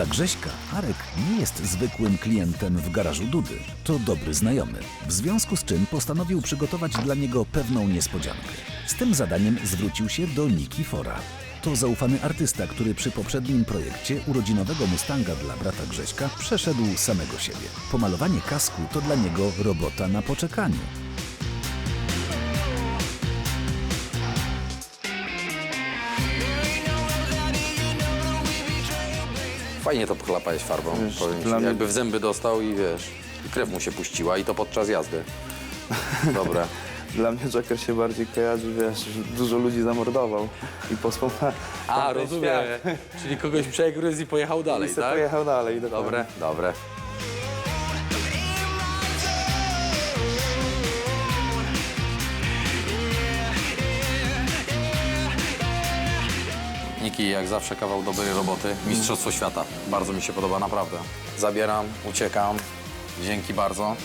Dla Grześka Arek nie jest zwykłym klientem w garażu Dudy. To dobry znajomy. W związku z czym postanowił przygotować dla niego pewną niespodziankę. Z tym zadaniem zwrócił się do Niki Fora. To zaufany artysta, który przy poprzednim projekcie urodzinowego Mustanga dla brata Grześka przeszedł samego siebie. Pomalowanie kasku to dla niego robota na poczekaniu. Fajnie to pochlapałeś farbą, Wiesz, powiem ci. dla mnie- Jakby w zęby dostał i wiesz, i krew mu się puściła i to podczas jazdy. Dobra. Dla mnie Joker się bardziej kojarzy, wiesz, że dużo ludzi zamordował i posłał na A, na ten rozumiem. świat. Czyli kogoś przegryzł i pojechał dalej, I se tak? pojechał dalej. dokładnie. Dobre, dobre. Niki, jak zawsze kawał dobrej roboty. Mistrzostwo świata. Bardzo mi się podoba, naprawdę. Zabieram, uciekam. Dzięki bardzo.